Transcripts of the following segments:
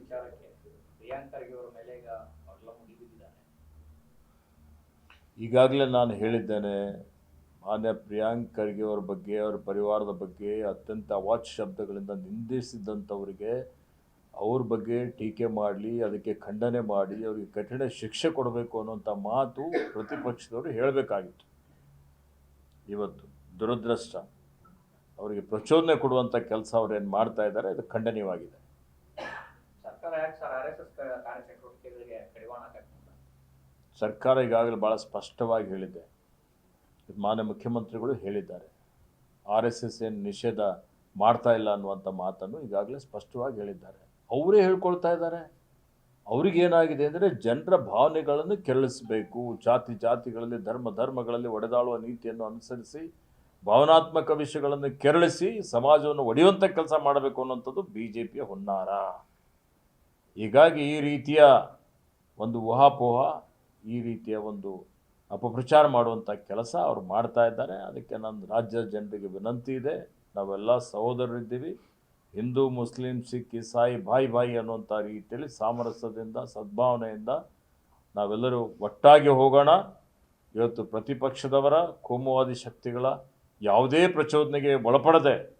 ವಿಚಾರಕ್ಕೆ ಅವರ ಮೇಲೆ ಈಗ ಈಗಾಗಲೇ ನಾನು ಹೇಳಿದ್ದೇನೆ, ಮಾನ್ಯ ಪ್ರಿಯಾಂಕ್ ಖರ್ಗೆ ಅವರ ಬಗ್ಗೆ, ಅವರ ಪರಿವಾರದ ಬಗ್ಗೆ ಅತ್ಯಂತ ಅವಾಚ್ ಶಬ್ದಗಳಿಂದ ನಿಂದಿಸಿದಂಥವರಿಗೆ ಅವ್ರ ಬಗ್ಗೆ ಟೀಕೆ ಮಾಡಲಿ, ಅದಕ್ಕೆ ಖಂಡನೆ ಮಾಡಿ, ಅವರಿಗೆ ಕಠಿಣ ಶಿಕ್ಷೆ ಕೊಡಬೇಕು ಅನ್ನುವಂಥ ಮಾತು ಪ್ರತಿಪಕ್ಷದವರು ಹೇಳಬೇಕಾಗಿತ್ತು. ಇವತ್ತು ದುರದೃಷ್ಟ. ಅವರಿಗೆ ಪ್ರಚೋದನೆ ಕೊಡುವಂಥ ಕೆಲಸ ಅವ್ರೇನು ಮಾಡ್ತಾ ಇದ್ದಾರೆ, ಅದು ಖಂಡನೀಯವಾಗಿದೆ ಸರ್ಕಾರ ಯಾಕೆ ಸರ್ ಆರ್ ಎಸ್ ಎಸ್ ಕಾರ್ಯಚಟುವಟಿಕೆಗಳಿಗೆ ಕಡಿವಾಣ ಹಾಕಕ್ಕಿಲ್ಲ ಸರ್ಕಾರ ಈಗಾಗಲೇ ಭಾಳ ಸ್ಪಷ್ಟವಾಗಿ ಹೇಳಿದೆ. ಮಾನ್ಯ ಮುಖ್ಯಮಂತ್ರಿಗಳು ಹೇಳಿದ್ದಾರೆ. ಆರ್ ಎಸ್ ಎಸ್ ಏನು ನಿಷೇಧ ಮಾಡ್ತಾ ಇಲ್ಲ ಅನ್ನುವಂಥ ಮಾತನ್ನು ಈಗಾಗಲೇ ಸ್ಪಷ್ಟವಾಗಿ ಹೇಳಿದ್ದಾರೆ. ಅವರೇ ಹೇಳ್ಕೊಳ್ತಾ ಇದ್ದಾರೆ. ಅವ್ರಿಗೇನಾಗಿದೆ ಅಂದರೆ ಜನರ ಭಾವನೆಗಳನ್ನು ಕೆರಳಿಸಬೇಕು. ಜಾತಿ ಜಾತಿಗಳಲ್ಲಿ, ಧರ್ಮ ಧರ್ಮಗಳಲ್ಲಿ ಒಡೆದಾಳುವ ನೀತಿಯನ್ನು ಅನುಸರಿಸಿ, ಭಾವನಾತ್ಮಕ ವಿಷಯಗಳನ್ನು ಕೆರಳಿಸಿ ಸಮಾಜವನ್ನು ಒಡೆಯುವಂಥ ಕೆಲಸ ಮಾಡಬೇಕು ಅನ್ನುವಂಥದ್ದು ಬಿ ಜೆ ಪಿಯ ಹುನ್ನಾರ. ಹೀಗಾಗಿ ಈ ರೀತಿಯ ಒಂದು ಊಹಾಪೋಹ ಈ ರೀತಿಯ ಒಂದು ಅಪಪ್ರಚಾರ ಮಾಡುವಂಥ ಕೆಲಸ ಅವ್ರು ಮಾಡ್ತಾ ಇದ್ದಾರೆ. ಅದಕ್ಕೆ ನನ್ನ ರಾಜ್ಯದ ಜನರಿಗೆ ವಿನಂತಿ ಇದೆ. ನಾವೆಲ್ಲ ಸಹೋದರರಿದ್ದೀವಿ. ಹಿಂದೂ, ಮುಸ್ಲಿಂ, ಸಿಖ್, ಇಸಾಯಿ ಬಾಯಿ ಬಾಯಿ ಅನ್ನುವಂಥ ರೀತಿಯಲ್ಲಿ ಸಾಮರಸ್ಯದಿಂದ, ಸದ್ಭಾವನೆಯಿಂದ ನಾವೆಲ್ಲರೂ ಒಟ್ಟಾಗಿ ಹೋಗೋಣ. ಇವತ್ತು ಪ್ರತಿಪಕ್ಷದವರ, ಕೋಮುವಾದಿ ಶಕ್ತಿಗಳ ಯಾವುದೇ ಪ್ರಚೋದನೆಗೆ ಒಳಪಡದೆ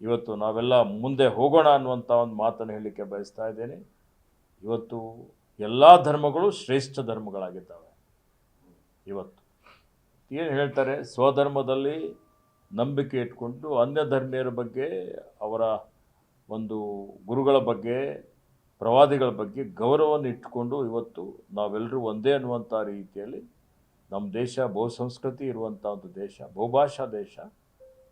ಇವತ್ತು ನಾವೆಲ್ಲ ಮುಂದೆ ಹೋಗೋಣ ಅನ್ನುವಂಥ ಒಂದು ಮಾತನ್ನು ಹೇಳಲಿಕ್ಕೆ ಬಯಸ್ತಾ ಇದ್ದೇನೆ. ಇವತ್ತು ಎಲ್ಲ ಧರ್ಮಗಳು ಶ್ರೇಷ್ಠ ಧರ್ಮಗಳಾಗಿದ್ದಾವೆ. ಇವತ್ತು ಏನು ಹೇಳ್ತಾರೆ? ಸ್ವಧರ್ಮದಲ್ಲಿ ನಂಬಿಕೆ ಇಟ್ಕೊಂಡು ಅನ್ಯ ಧರ್ಮೀಯರ ಬಗ್ಗೆ, ಅವರ ಒಂದು ಗುರುಗಳ ಬಗ್ಗೆ, ಪ್ರವಾದಿಗಳ ಬಗ್ಗೆ ಗೌರವವನ್ನು ಇಟ್ಟುಕೊಂಡು ಇವತ್ತು ನಾವೆಲ್ಲರೂ ಒಂದೇ ಅನ್ನುವಂಥ ರೀತಿಯಲ್ಲಿ ನಮ್ಮ ದೇಶ ಬಹುಸಂಸ್ಕೃತಿ ಇರುವಂಥ ಒಂದು ದೇಶ, ಬಹುಭಾಷಾ ದೇಶ.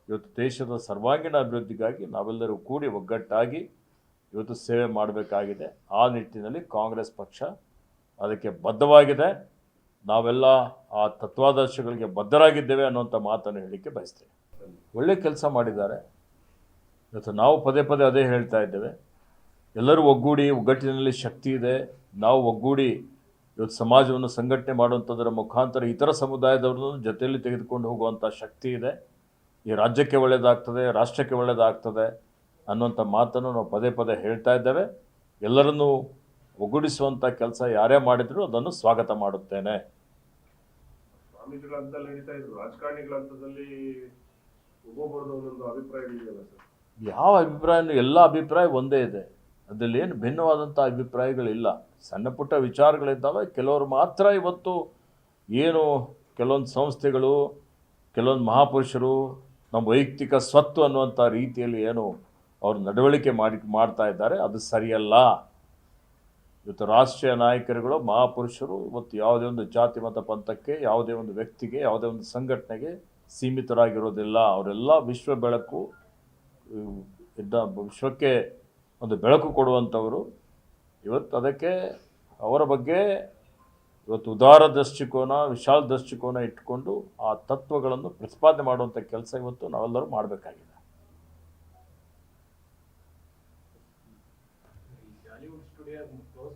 ಇವತ್ತು ದೇಶದ ಸರ್ವಾಂಗೀಣ ಅಭಿವೃದ್ಧಿಗಾಗಿ ನಾವೆಲ್ಲರೂ ಕೂಡಿ ಒಗ್ಗಟ್ಟಾಗಿ ಇವತ್ತು ಸೇವೆ ಮಾಡಬೇಕಾಗಿದೆ. ಆ ನಿಟ್ಟಿನಲ್ಲಿ ಕಾಂಗ್ರೆಸ್ ಪಕ್ಷ ಅದಕ್ಕೆ ಬದ್ಧವಾಗಿದೆ. ನಾವೆಲ್ಲ ಆ ತತ್ವಾದರ್ಶಗಳಿಗೆ ಬದ್ಧರಾಗಿದ್ದೇವೆ ಅನ್ನುವಂಥ ಮಾತನ್ನು ಹೇಳಲಿಕ್ಕೆ ಬಯಸ್ತೇವೆ ಒಳ್ಳೆ ಕೆಲಸ ಮಾಡಿದ್ದಾರೆ. ಇವತ್ತು ನಾವು ಪದೇ ಪದೇ ಅದೇ ಹೇಳ್ತಾ ಇದ್ದೇವೆ. ಎಲ್ಲರೂ ಒಗ್ಗೂಡಿ ಒಗ್ಗಟ್ಟಿನಲ್ಲಿ ಶಕ್ತಿ ಇದೆ. ನಾವು ಒಗ್ಗೂಡಿ ಇವತ್ತು ಸಮಾಜವನ್ನು ಸಂಘಟನೆ ಮಾಡುವಂಥದ್ರ ಮುಖಾಂತರ ಇತರ ಸಮುದಾಯದವ್ರನ್ನು ಜೊತೆಯಲ್ಲಿ ತೆಗೆದುಕೊಂಡು ಹೋಗುವಂಥ ಶಕ್ತಿ ಇದೆ. ಈ ರಾಜ್ಯಕ್ಕೆ ಒಳ್ಳೆಯದಾಗ್ತದೆ ರಾಷ್ಟ್ರಕ್ಕೆ ಒಳ್ಳೆಯದಾಗ್ತದೆ ಅನ್ನುವಂಥ ಮಾತನ್ನು ನಾವು ಪದೇ ಪದೇ ಹೇಳ್ತಾ ಇದ್ದೇವೆ. ಎಲ್ಲರನ್ನೂ ಒಗ್ಗೂಡಿಸುವಂಥ ಕೆಲಸ ಯಾರೇ ಮಾಡಿದರೂ ಅದನ್ನು ಸ್ವಾಗತ ಮಾಡುತ್ತೇನೆ. ಯಾವ ಅಭಿಪ್ರಾಯ ಅಭಿಪ್ರಾಯನೂ ಎಲ್ಲ ಅಭಿಪ್ರಾಯ ಒಂದೇ ಇದೆ. ಅದರಲ್ಲಿ ಏನು ಭಿನ್ನವಾದಂಥ ಅಭಿಪ್ರಾಯಗಳಿಲ್ಲ. ಸಣ್ಣ ಪುಟ್ಟ ವಿಚಾರಗಳಿದ್ದಾವೆ. ಕೆಲವರು ಮಾತ್ರ ಇವತ್ತು ಏನು ಕೆಲವೊಂದು ಸಂಸ್ಥೆಗಳು ಕೆಲವೊಂದು ಮಹಾಪುರುಷರು ನಮ್ಮ ವೈಯಕ್ತಿಕ ಸ್ವತ್ತು ಅನ್ನುವಂಥ ರೀತಿಯಲ್ಲಿ ಏನು ಅವರು ನಡವಳಿಕೆ ಮಾಡಿ, ಮಾಡ್ತಾ ಇದ್ದಾರೆ, ಅದು ಸರಿಯಲ್ಲ. ಇವತ್ತು ರಾಷ್ಟ್ರೀಯ ನಾಯಕರುಗಳು, ಮಹಾಪುರುಷರು, ಇವತ್ತು ಯಾವುದೇ ಒಂದು ಜಾತಿ, ಮತ, ಪಂಥಕ್ಕೆ, ಯಾವುದೇ ಒಂದು ವ್ಯಕ್ತಿಗೆ, ಯಾವುದೇ ಒಂದು ಸಂಘಟನೆಗೆ ಸೀಮಿತರಾಗಿರೋದಿಲ್ಲ. ಅವರೆಲ್ಲ ವಿಶ್ವ ಬೆಳಕು, ಇದ್ದ ವಿಶ್ವಕ್ಕೆ ಒಂದು ಬೆಳಕು ಕೊಡುವಂಥವರು. ಇವತ್ತು ಅದಕ್ಕೆ ಅವರ ಬಗ್ಗೆ ಇವತ್ತು ಉದಾರ ದೃಷ್ಟಿಕೋನ, ವಿಶಾಲ ದೃಷ್ಟಿಕೋನ ಇಟ್ಟುಕೊಂಡು ಆ ತತ್ವಗಳನ್ನು ಪ್ರತಿಪಾದನೆ ಮಾಡುವಂಥ ಕೆಲಸ ಇವತ್ತು ನಾವೆಲ್ಲರೂ ಮಾಡಬೇಕಾಗಿದೆ ಜಾಲಿವುಡ್ ಸ್ಟುಡಿಯೋ ಕ್ಲೋಸ್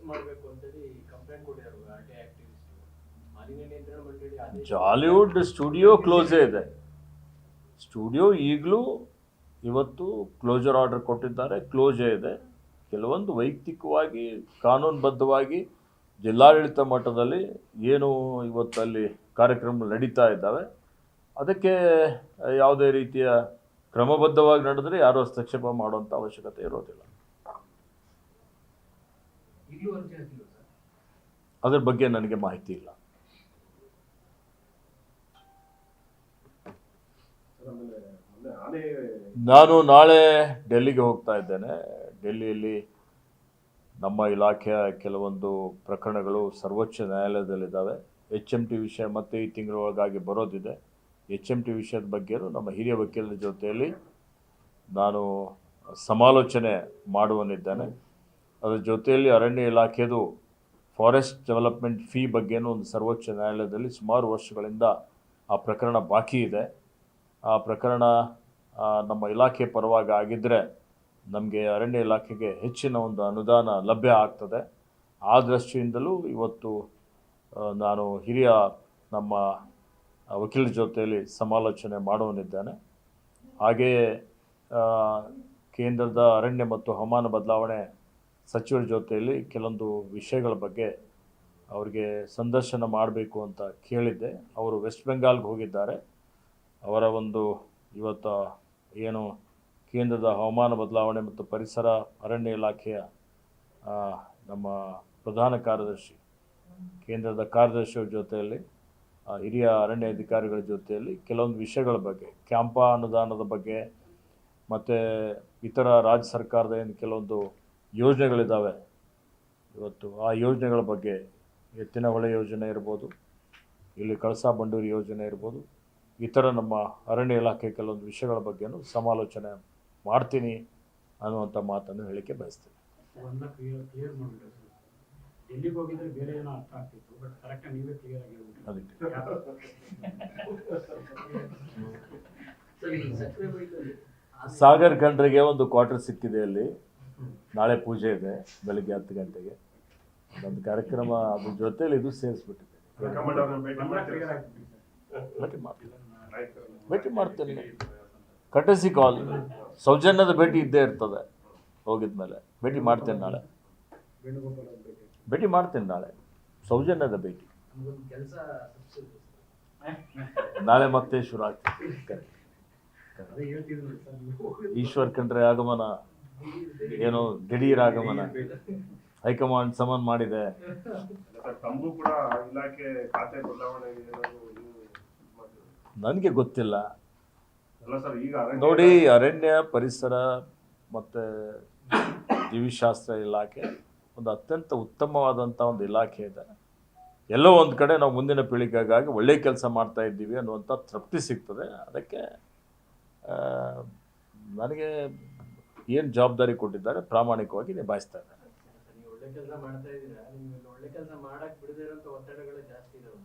ಮಾಡಬೇಕು ಅಂತೇಳಿ ಕಂಪ್ಲೇಂಟ್ ಕೊಟ್ಟಿದ್ದಾರೆ ಆರ್ ಟಿ ಆಕ್ಟಿವಿಸ್ಟ್ ಮಾಲಿನ್ಯ ನಿಯಂತ್ರಣ ಮಂಡಳಿ ಆದೇಶ ಜಾಲಿವುಡ್ ಸ್ಟುಡಿಯೋ ಕ್ಲೋಸೇ ಇದೆ. ಸ್ಟುಡಿಯೋ ಈಗಲೂ ಇವತ್ತು ಕ್ಲೋಜರ್ ಆರ್ಡರ್ ಕೊಟ್ಟಿದ್ದಾರೆ ಕ್ಲೋಸೇ ಇದೆ. ಕೆಲವೊಂದು ವೈಯಕ್ತಿಕವಾಗಿ, ಕಾನೂನುಬದ್ಧವಾಗಿ ಜಿಲ್ಲಾಡಳಿತ ಮಟ್ಟದಲ್ಲಿ ಏನು ಇವತ್ತಲ್ಲಿ ಕಾರ್ಯಕ್ರಮ ನಡೀತಾ ಇದ್ದಾವೆ, ಅದಕ್ಕೆ ಯಾವುದೇ ರೀತಿಯ ಕ್ರಮಬದ್ಧವಾಗಿ ನಡೆದರೆ ಯಾರೂ ಹಸ್ತಕ್ಷೇಪ ಮಾಡುವಂಥ ಅವಶ್ಯಕತೆ ಇರೋದಿಲ್ಲ. ಅದ್ರ ಬಗ್ಗೆ ನನಗೆ ಮಾಹಿತಿ ಇಲ್ಲ. ನಾನು ನಾಳೆ ಡೆಲ್ಲಿಗೆ ಹೋಗ್ತಾ ಇದ್ದೇನೆ. ಡೆಲ್ಲಿಯಲ್ಲಿ ನಮ್ಮ ಇಲಾಖೆಯ ಕೆಲವೊಂದು ಪ್ರಕರಣಗಳು ಸರ್ವೋಚ್ಚ ನ್ಯಾಯಾಲಯದಲ್ಲಿದ್ದಾವೆ. ಎಚ್ ಎಂ ಟಿ ವಿಷಯ ಮತ್ತೆ ಈ ತಿಂಗಳೊಳಗಾಗಿ ಬರೋದಿದೆ. ಎಚ್ ಎಂ ಟಿ ವಿಷಯದ ಬಗ್ಗೆಯೂ ನಮ್ಮ ಹಿರಿಯ ವಕೀಲರ ಜೊತೆಯಲ್ಲಿ ನಾನು ಸಮಾಲೋಚನೆ ಮಾಡುವನಿದ್ದೇನೆ. ಅದರ ಜೊತೆಯಲ್ಲಿ ಅರಣ್ಯ ಇಲಾಖೆದು ಫಾರೆಸ್ಟ್ ಡೆವಲಪ್ಮೆಂಟ್ ಫೀ ಬಗ್ಗೆನೂ ಒಂದು ಸರ್ವೋಚ್ಚ ನ್ಯಾಯಾಲಯದಲ್ಲಿ ಸುಮಾರು ವರ್ಷಗಳಿಂದ ಆ ಪ್ರಕರಣ ಬಾಕಿ ಇದೆ. ಆ ಪ್ರಕರಣ ನಮ್ಮ ಇಲಾಖೆ ಪರವಾಗಿ ಆಗಿದ್ದರೆ ನಮಗೆ ಅರಣ್ಯ ಇಲಾಖೆಗೆ ಹೆಚ್ಚಿನ ಒಂದು ಅನುದಾನ ಲಭ್ಯ ಆಗ್ತದೆ. ಆ ದೃಷ್ಟಿಯಿಂದಲೂ ಇವತ್ತು ನಾನು ಹಿರಿಯ ನಮ್ಮ ವಕೀಲರ ಜೊತೆಯಲ್ಲಿ ಸಮಾಲೋಚನೆ ಮಾಡುವನಿದ್ದೇನೆ. ಹಾಗೆಯೇ ಕೇಂದ್ರದ ಅರಣ್ಯ ಮತ್ತು ಹವಾಮಾನ ಬದಲಾವಣೆ ಸಚಿವರ ಜೊತೆಯಲ್ಲಿ ಕೆಲವೊಂದು ವಿಷಯಗಳ ಬಗ್ಗೆ ಅವರಿಗೆ ಸಂದರ್ಶನ ಮಾಡಬೇಕು ಅಂತ ಕೇಳಿದ್ದೆ. ಅವರು ವೆಸ್ಟ್ ಬೆಂಗಾಲ್ಗೆ ಹೋಗಿದ್ದಾರೆ. ಅವರ ಒಂದು ಇವತ್ತು ಏನು ಕೇಂದ್ರದ ಹವಾಮಾನ ಬದಲಾವಣೆ ಮತ್ತು ಪರಿಸರ ಅರಣ್ಯ ಇಲಾಖೆಯ ನಮ್ಮ ಪ್ರಧಾನ ಕಾರ್ಯದರ್ಶಿ, ಕೇಂದ್ರದ ಕಾರ್ಯದರ್ಶಿಯವ್ರ ಜೊತೆಯಲ್ಲಿ ಹಿರಿಯ ಅರಣ್ಯ ಅಧಿಕಾರಿಗಳ ಜೊತೆಯಲ್ಲಿ ಕೆಲವೊಂದು ವಿಷಯಗಳ ಬಗ್ಗೆ, ಕ್ಯಾಂಪಾ ಅನುದಾನದ ಬಗ್ಗೆ, ಮತ್ತು ಇತರ ರಾಜ್ಯ ಸರ್ಕಾರದ ಏನು ಕೆಲವೊಂದು ಯೋಜನೆಗಳಿದ್ದಾವೆ ಇವತ್ತು ಆ ಯೋಜನೆಗಳ ಬಗ್ಗೆ ಎತ್ತಿನ ಹೊಳೆ ಯೋಜನೆ ಇರ್ಬೋದು ಇಲ್ಲಿ ಕಳಸಾ ಬಂಡೂರಿ ಯೋಜನೆ ಇರ್ಬೋದು ಇತರ ನಮ್ಮ ಅರಣ್ಯ ಇಲಾಖೆ ಕೆಲವೊಂದು ವಿಷಯಗಳ ಬಗ್ಗೆನೂ ಸಮಾಲೋಚನೆ ಮಾಡ್ತೀನಿ ಅನ್ನುವಂಥ ಮಾತನ್ನು ಹೇಳಿಕೆ ಬಯಸ್ತೀನಿ. ಒಂದ ಕ್ಲಿಯರ್ ಕ್ಲಿಯರ್ ಮಾಡ್ಬಿಟ್ಟು ಡೆಲ್ಲಿಗೆ ಹೋಗಿದ್ರೆ ಬೇರೆ ಏನೋ ಅರ್ಥ ಆಗ್ತಿತ್ತು ಬಟ್ ಕರೆಕ್ಟಾಗಿ ನೀವೇ ಕ್ಲಿಯರ್ ಆಗಿ ಹೇಳ್ಬಿಟ್ರಿ. ಅದಕ್ಕೆ ಸರ್ ಈ ಸಾಗರ್ ಖಂಡ್ರಿಗೆ ಒಂದು ಕ್ವಾರ್ಟರ್ ಸಿಕ್ಕಿದೆ ಅಲ್ಲಿ. ನಾಳೆ ಪೂಜೆ ಇದೆ, ಬೆಳಿಗ್ಗೆ ಹತ್ತು ಗಂಟೆಗೆ. ಒಂದು ಕಾರ್ಯಕ್ರಮ ಅದ್ರ ಜೊತೆಲಿ ಇದು ಸೇರಿಸ್ಬಿಟ್ಟಿದೆ. ಭೇಟಿ ಮಾಡ್ತೀನಿ. ಮಾಡ್ತೀನಿ. ಕಟಸಿ ಕಾಲ್ ಸೌಜನ್ಯದ ಭೇಟಿ ಇದ್ದೇ ಇರ್ತದೆ, ಹೋಗಿದ್ಮೇಲೆ. ಭೇಟಿ ಮಾಡ್ತೇನೆ ನಾಳೆ. ಭೇಟಿ ಮಾಡ್ತೇನೆ ನಾಳೆ. ಸೌಜನ್ಯದ ಭೇಟಿ. ನಾಳೆ ಮತ್ತೆ ಶುರು ಆಗ್ತದೆ. ಈಶ್ವರ್ ಖಂಡ್ರೆ ಆಗಮನ. ಏನು ದಿಢೀರ್ ಆಗಮನ. ಹೈಕಮಾಂಡ್ ಸಮನ್ ಮಾಡಿದೆ. ನನಗೆ ಗೊತ್ತಿಲ್ಲ. ನೋಡಿ ಅರಣ್ಯ ಪರಿಸರ ಮತ್ತು ಜೀವಿಶಾಸ್ತ್ರ ಇಲಾಖೆ ಒಂದು ಅತ್ಯಂತ ಉತ್ತಮವಾದಂಥ ಒಂದು ಇಲಾಖೆ ಇದೆ. ಎಲ್ಲೋ ಒಂದು ಕಡೆ ನಾವು ಮುಂದಿನ ಪೀಳಿಗೆಗಾಗಿ ಒಳ್ಳೆಯ ಕೆಲಸ ಮಾಡ್ತಾ ಇದ್ದೀವಿ ಅನ್ನುವಂಥ ತೃಪ್ತಿ ಸಿಗ್ತದೆ. ಅದಕ್ಕೆ ನನಗೆ ಏನು ಜವಾಬ್ದಾರಿ ಕೊಟ್ಟಿದ್ದಾರೆ ಪ್ರಾಮಾಣಿಕವಾಗಿ ನಿಭಾಯಿಸ್ತಾ ಇದ್ದಾರೆ. ನೀವು ಒಳ್ಳೆ ಕೆಲಸ ಮಾಡ್ತಾ ಇದ್ದೀರಾ? ಒಳ್ಳೆ ಕೆಲಸ ಮಾಡಕ್ ಬಿಡದೇ ಇರೋಂಥ ಒತ್ತಡಗಳೇ ಜಾಸ್ತಿ ಇದಾವೆ.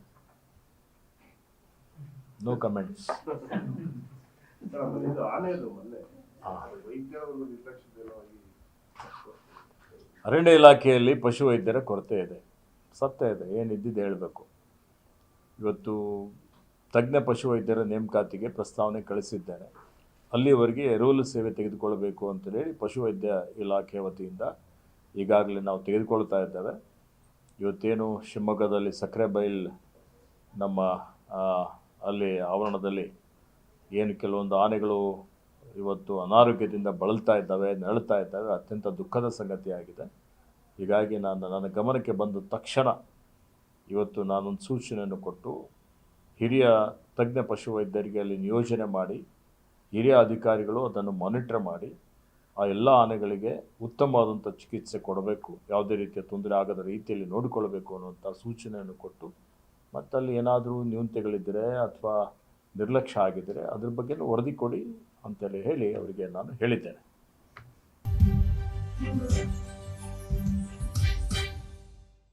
ನೋ ಕಮೆಂಟ್ಸ್ ವೈದ್ಯರ ಅರಣ್ಯ ಇಲಾಖೆಯಲ್ಲಿ ಪಶುವೈದ್ಯರ ಕೊರತೆ ಇದೆ. ಸತ್ಯ ಇದೆ ಏನಿದ್ದಿದ್ದು ಹೇಳಬೇಕು. ಇವತ್ತು ತಜ್ಞ ಪಶುವೈದ್ಯರ ನೇಮಕಾತಿಗೆ ಪ್ರಸ್ತಾವನೆ ಕಳಿಸಿದ್ದೇನೆ ಅಲ್ಲಿವರೆಗೆ ರೋಲ್ ಸೇವೆ ತೆಗೆದುಕೊಳ್ಳಬೇಕು ಅಂತೇಳಿ ಪಶುವೈದ್ಯ ಇಲಾಖೆ ವತಿಯಿಂದ ಈಗಾಗಲೇ ನಾವು ತೆಗೆದುಕೊಳ್ತಾ ಇದ್ದೇವೆ. ಇವತ್ತೇನು ಶಿವಮೊಗ್ಗದಲ್ಲಿ ಸಕ್ಕರೆ ಬೈಲ್ ನಮ್ಮ ಅಲ್ಲಿ ಆವರಣದಲ್ಲಿ ಏನು ಕೆಲವೊಂದು ಆನೆಗಳು ಇವತ್ತು ಅನಾರೋಗ್ಯದಿಂದ ಬಳಲ್ತಾ ಇದ್ದಾವೆ, ನರಳ್ತಾ ಇದ್ದಾವೆ, ಅತ್ಯಂತ ದುಃಖದ ಸಂಗತಿಯಾಗಿದೆ. ಹೀಗಾಗಿ ನಾನು, ನನ್ನ ಗಮನಕ್ಕೆ ಬಂದ ತಕ್ಷಣ ಇವತ್ತು ನಾನೊಂದು ಸೂಚನೆಯನ್ನು ಕೊಟ್ಟು ಹಿರಿಯ ತಜ್ಞ ಪಶುವೈದ್ಯರಿಗೆ ಅಲ್ಲಿ ನಿಯೋಜನೆ ಮಾಡಿ ಹಿರಿಯ ಅಧಿಕಾರಿಗಳು ಅದನ್ನು ಮಾನಿಟರ್ ಮಾಡಿ ಆ ಎಲ್ಲ ಆನೆಗಳಿಗೆ ಉತ್ತಮವಾದಂಥ ಚಿಕಿತ್ಸೆ ಕೊಡಬೇಕು, ಯಾವುದೇ ರೀತಿಯ ತೊಂದರೆ ಆಗದ ರೀತಿಯಲ್ಲಿ ನೋಡಿಕೊಳ್ಳಬೇಕು ಅನ್ನುವಂಥ ಸೂಚನೆಯನ್ನು ಕೊಟ್ಟು ಮತ್ತು ಅಲ್ಲಿ ಏನಾದರೂ ನ್ಯೂನತೆಗಳಿದ್ದರೆ ಅಥವಾ ನಿರ್ಲಕ್ಷ್ಯ ಆಗಿದ್ದರೆ ಅದ್ರ ಬಗ್ಗೆ ವರದಿ ಕೊಡಿ ಅಂತೇಳಿ ಹೇಳಿ ಅವರಿಗೆ ನಾನು ಹೇಳಿದ್ದೇನೆ.